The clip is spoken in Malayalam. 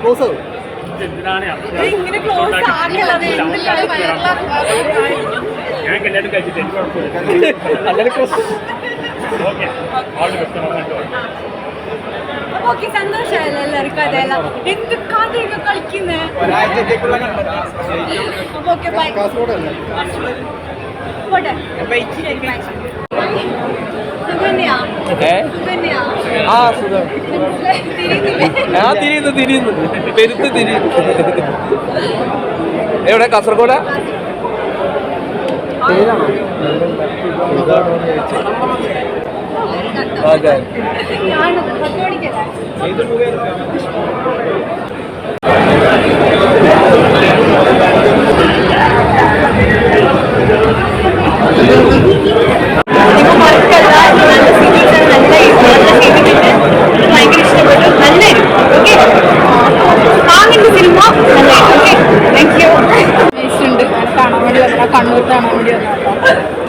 ക്ലോസ് ആവും. ഇങ്ങനെ ക്ലോസ് ഓക്കെ സന്തോഷമായല്ലോ എല്ലാവർക്കും അതെല്ലാം എന്ത് കഥയൊക്കെ കളിക്കുന്നേ? ഓക്കെ ബൈ പോട്ടെ. ഏ? ആ സുഖം. ആ തിരിയുന്നു തിരിയുന്നു. പെരുത്ത് തിരിയുന്നു. എവിടെ കാസർഗോഡ? ഓക്കെ താങ്ക് യു കാണാൻ വേണ്ടി വന്നതാ. കണ്ണൂർ കാണാൻ വേണ്ടി വന്നതാ. കിടലും മടം